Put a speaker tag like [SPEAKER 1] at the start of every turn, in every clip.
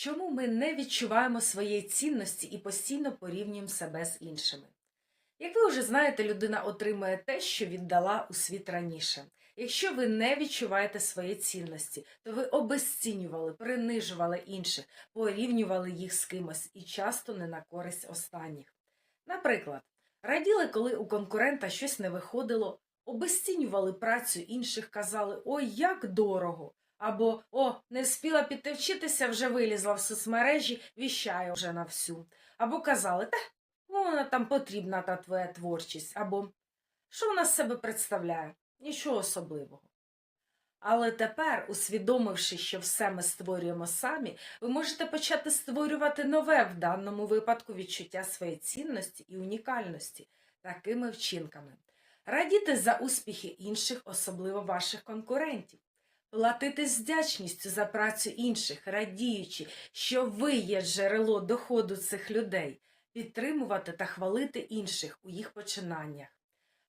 [SPEAKER 1] Чому ми не відчуваємо своєї цінності і постійно порівнюємо себе з іншими? Як ви вже знаєте, людина отримує те, що віддала у світ раніше. Якщо ви не відчуваєте своєї цінності, то ви обезцінювали, принижували інших, порівнювали їх з кимось і часто не на користь останніх. Наприклад, раділи, коли у конкурента щось не виходило, обезцінювали працю інших, казали Ой, як дорого! Або О, не вспіла піти вчитися, вже вилізла в соцмережі, віщаю вже на всю. Або казали, та вона там потрібна та твоя творчість, або що вона з себе представляє? Нічого особливого. Але тепер, усвідомивши, що все ми створюємо самі, ви можете почати створювати нове в даному випадку відчуття своєї цінності і унікальності такими вчинками, радіти за успіхи інших, особливо ваших конкурентів, платити з вдячністю за працю інших, радіючи, що ви є джерело доходу цих людей, підтримувати та хвалити інших у їх починаннях,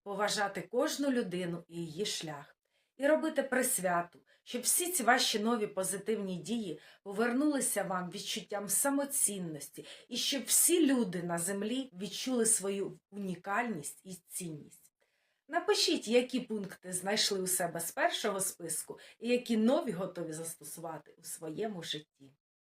[SPEAKER 1] поважати кожну людину і її шлях і робити присвяту, щоб всі ці ваші нові позитивні дії повернулися вам відчуттям самоцінності і щоб всі люди на землі відчули свою унікальність і цінність. Напишіть, які пункти знайшли у себе з першого списку і які нові готові застосувати у своєму житті.